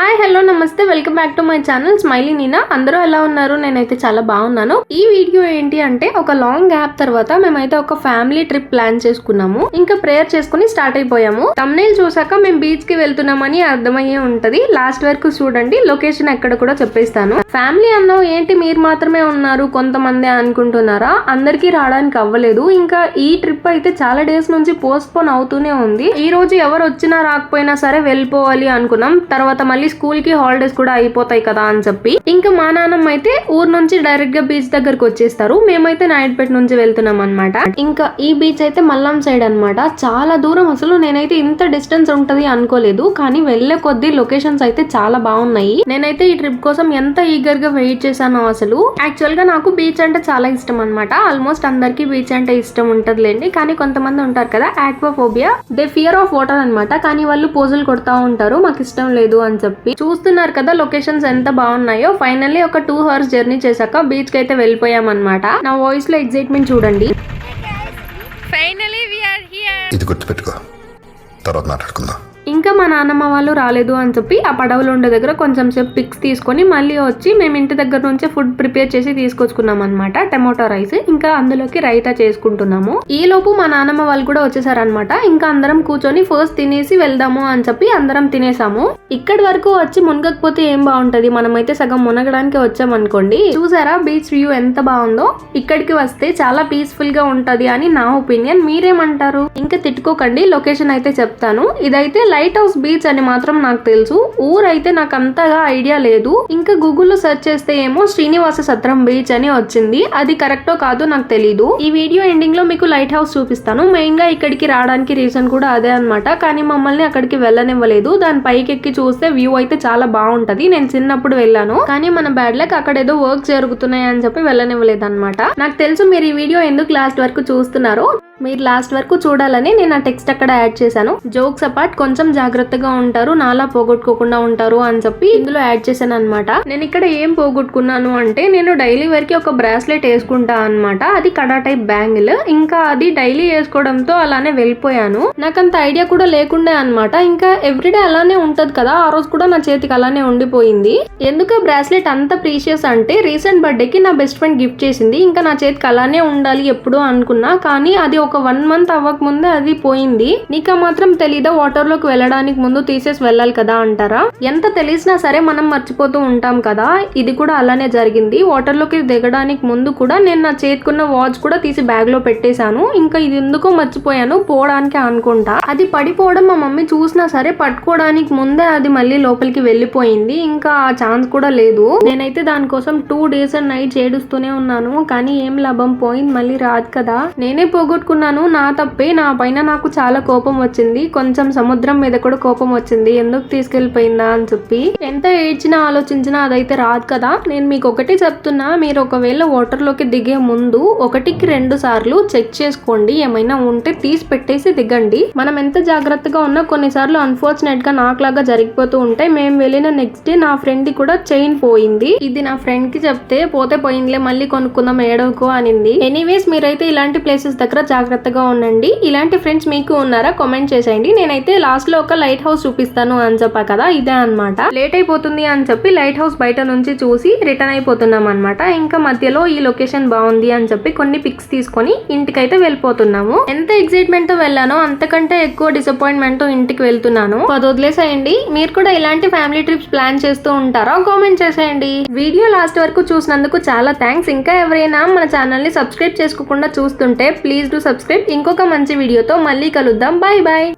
Hi hello నమస్తే. Welcome back to my channel smiley Neena అందరూ ఎలా ఉన్నారు? నేనైతే చాలా బాగున్నాను. ఈ వీడియో ఏంటి అంటే ఒక లాంగ్ గ్యాప్ తర్వాత మేమైతే ఒక ఫ్యామిలీ ట్రిప్ ప్లాన్ చేసుకున్నాము. ఇంకా ప్రేయర్ చేసుకుని స్టార్ట్ అయిపోయాము. తమ్నైల్ చూసాక మేము బీచ్కి వెళ్తున్నామని అర్థమయ్యే ఉంటది. లాస్ట్ వరకు చూడండి. లొకేషన్ ఎక్కడ కూడా చెప్పేస్తాను. ఫ్యామిలీ అన్నావు ఏంటి? మీరు మాత్రమే ఉన్నారు. కొంతమంది అనుకుంటున్నారా? అందరికీ రావడానికి అవ్వలేదు. ఇంకా ఈ ట్రిప్ అయితే చాలా డేస్ నుంచి పోస్ట్ పోన్ అవుతూనే ఉంది. ఈ రోజు ఎవరు వచ్చినా రాకపోయినా సరే వెళ్ళిపోవాలి అనుకున్నాం. తర్వాత మళ్ళీ స్కూల్కి హాలిడేస్ కూడా అయిపోతాయి కదా అని చెప్పి. ఇంకా మా నాన్నమ్మ అయితే ఊరు నుంచి డైరెక్ట్గా బీచ్ దగ్గరకు వచ్చేస్తారు. మేమైతే నాయుడుపేట నుంచి వెళ్తున్నాం అనమాట ఇంకా ఈ బీచ్ అయితే మల్లం సైడ్ అన్నమాట. చాలా దూరం అసలు నేనైతే ఇంత డిస్టెన్స్ ఉంటది అనుకోలేదు. కానీ వెళ్ళే కొద్దీ లొకేషన్స్ అయితే చాలా బాగున్నాయి. నేనైతే ఈ ట్రిప్ కోసం ఎంత ఈగర్గా వెయిట్ చేశానో అసలు. యాక్చువల్గా నాకు బీచ్ అంటే చాలా ఇష్టం అనమాట ఆల్మోస్ట్ అందరికి బీచ్ అంటే ఇష్టం ఉంటదిలేండి. కానీ కొంతమంది ఉంటారు కదా aquaphobia. The fear of water అన్నమాట. కానీ వాళ్ళు పోజులు కొడతా ఉంటారు. మాకు ఇష్టం లేదు అని చెప్పి. చూస్తున్నారు కదా లొకేషన్స్ ఎంత బాగున్నాయో. ఫైనల్లీ ఒక టూ అవర్స్ జర్నీ చేశాక బీచ్కి అయితే వెళ్ళిపోయాం అనమాట నా వాయిస్లో ఎగ్జైట్మెంట్ చూడండి. Here. ఇది గుర్తుపెట్టుకో. తర్వాత మాట్లాడుకుందాం. ఇంకా మా నాన్నమ్మ వాళ్ళు రాలేదు అని చెప్పి ఆ పడవలు ఉండే దగ్గర కొంచెం సేపు పిక్స్ తీసుకొని మళ్ళీ వచ్చి మేము ఇంటి దగ్గర నుంచే ఫుడ్ ప్రిపేర్ చేసి తీసుకొచ్చుకున్నాం అనమాట టమాటో రైస్ ఇంకా అందులోకి రైతా చేసుకుంటున్నాము. ఈ లోపు మా నాన్నమ్మ వాళ్ళు కూడా వచ్చేసారనమాట ఇంకా అందరం కూర్చొని ఫస్ట్ తినేసి వెళ్దాము అని చెప్పి అందరం తినేసాము. ఇక్కడి వరకు వచ్చి మునగకపోతే ఏం బాగుంటది? మనమైతే సగం మునగడానికి వచ్చాం అనుకోండి. చూసారా బీచ్ వ్యూ ఎంత బాగుందో? ఇక్కడికి వస్తే చాలా పీస్ఫుల్గా ఉంటది అని నా ఒపీనియన్ మీరేమంటారు? ఇంకా తిట్టుకోకండి లొకేషన్ అయితే చెప్తాను. ఇదైతే లైట్ హౌస్ బీచ్ అని మాత్రం నాకు తెలుసు. ఊరైతే నాకు అంతగా ఐడియా లేదు. ఇంకా గూగుల్లో సెర్చ్ చేస్తే ఏమో శ్రీనివాస సత్రం బీచ్ అని వచ్చింది. అది కరెక్టో కాదో నాకు తెలీదు. ఈ వీడియో ఎండింగ్లో మీకు లైట్ హౌస్ చూపిస్తాను. మెయిన్గా ఇక్కడికి రావడానికి రీజన్ కూడా అదే అనమాట కానీ మమ్మల్ని అక్కడికి వెళ్ళనివ్వలేదు. దాని పైకి ఎక్కి చూస్తే వ్యూ అయితే చాలా బాగుంటది. నేను చిన్నప్పుడు వెళ్ళాను. కానీ మన బ్యాడ్ లక్ అక్కడ ఏదో వర్క్ జరుగుతున్నాయి అని చెప్పి వెళ్ళనివ్వలేదు అనమాట నాకు తెలుసు మీరు ఈ వీడియో ఎందుకు లాస్ట్ వరకు చూస్తున్నారో. మీరు లాస్ట్ వరకు చూడాలని నేను ఆ టెక్స్ట్ అక్కడ యాడ్ చేశాను. జోక్స్ అపార్ట్ కొంచెం జాగ్రత్తగా ఉంటారు నాలా పోగొట్టుకోకుండా ఉంటారు అని చెప్పి ఇందులో యాడ్ చేశాను అనమాట నేను ఇక్కడ ఏం పోగొట్టుకున్నాను అంటే నేను డైలీ వరకు ఒక బ్రాస్లెట్ వేసుకుంటా అనమాట అది కడా టైప్ బ్యాంగిల్ ఇంకా అది డైలీ వేసుకోవడంతో అలానే వెళ్ళిపోయాను. నాకు అంత ఐడియా కూడా లేకుండే అనమాట ఇంకా ఎవ్రీడే అలానే ఉంటది కదా ఆ రోజు కూడా నా చేతికి అలానే ఉండిపోయింది. ఎందుకు బ్రాస్లెట్ అంత ప్రీషియస్ అంటే రీసెంట్ బర్త్డేకి నా బెస్ట్ ఫ్రెండ్ గిఫ్ట్ చేసింది. ఇంకా నా చేతికి అలానే ఉండాలి ఎప్పుడూ అనుకున్నా కానీ అది ఒక ఒక వన్ మంత్ అవ్వక ముందే అది పోయింది. నీకా మాత్రం తెలీదా వాటర్లోకి వెళ్ళడానికి ముందు తీసేసి వెళ్ళాలి కదా అంటారా? ఎంత తెలిసినా సరే మనం మర్చిపోతూ ఉంటాం కదా. ఇది కూడా అలానే జరిగింది. వాటర్లోకి దిగడానికి ముందు కూడా నేను నా చేతికున్న వాచ్ కూడా తీసి బ్యాగ్లో పెట్టేశాను. ఇంకా ఇది ఎందుకో మర్చిపోయాను. పోవడానికి అనుకుంటా. అది పడిపోవడం మా మమ్మీ చూసినా సరే పట్టుకోవడానికి ముందే అది మళ్ళీ లోపలికి వెళ్ళిపోయింది. ఇంకా ఆ ఛాన్స్ కూడా లేదు. నేనైతే దానికోసం టూ డేస్ అండ్ నైట్ ఏడుస్తూనే ఉన్నాను. కానీ ఏం లాభం? పోయింది మళ్ళీ రాదు కదా. నేనే పోగొట్టుకున్నాను నా తప్పే. నా పైన నాకు చాలా కోపం వచ్చింది. కొంచెం సముద్రం మీద కూడా కోపం వచ్చింది. ఎందుకు తీసుకెళ్ళిపోయిందా అని చెప్పి. ఎంత ఏడ్చినా ఆలోచించినా అదైతే రాదు కదా. నేను మీకు ఒకటి చెప్తున్నా. మీరు ఒకవేళ వాటర్లోకి దిగే ముందు ఒకటికి రెండు సార్లు చెక్ చేసుకోండి. ఏమైనా ఉంటే తీసి పెట్టేసి దిగండి. మనం ఎంత జాగ్రత్తగా ఉన్నా కొన్నిసార్లు అన్ఫార్చునేట్గా నాకులాగా జరిగిపోతూ ఉంటాయి మేము వెళ్ళిన నెక్స్ట్ డే నా ఫ్రెండ్ కూడా చైన్ పోయింది. ఇది నా ఫ్రెండ్కి చెప్తే పోతే పోయిందిలే మళ్ళీ కొనుక్కుందాం ఏడవకు అనింది. ఎనీవేస్ మీరైతే ఇలాంటి ప్లేసెస్ దగ్గర జాగ్రత్తగా ఉండండి. ఇలాంటి ఫ్రెండ్స్ మీకు ఉన్నారా కామెంట్ చేసేయండి. నేనైతే లాస్ట్లో ఒక లైట్ హౌస్ చూపిస్తాను అని చెప్పా కదా ఇదే అన్నమాట. లేట్ అయిపోతుంది అని చెప్పి లైట్ హౌస్ బయట నుంచి చూసి రిటర్న్ అయిపోతున్నాం అనమాట ఇంకా మధ్యలో ఈ లొకేషన్ బాగుంది అని చెప్పి కొన్ని పిక్స్ తీసుకొని ఇంటికైతే వెళ్ళిపోతున్నాము. ఎంత ఎక్సైట్మెంట్తో వెళ్ళానో అంతకంటే ఎక్కువ డిసప్పాయింట్మెంట్తో ఇంటికి వెళ్తున్నాను. అది వదిలేసేయండి. మీరు కూడా ఇలాంటి ఫ్యామిలీ ట్రిప్స్ ప్లాన్ చేస్తూ ఉంటారా కామెంట్ చేసేయండి. వీడియో లాస్ట్ వరకు చూసినందుకు చాలా థ్యాంక్స్ ఇంకా ఎవరైనా మన ఛానల్ని సబ్స్క్రైబ్ చేసుకోకుండా చూస్తుంటే ప్లీజ్ డూ సబ్స్క్రైబ్ ఇంకొక మంచి వీడియోతో మళ్ళీ కలుద్దాం. Bye bye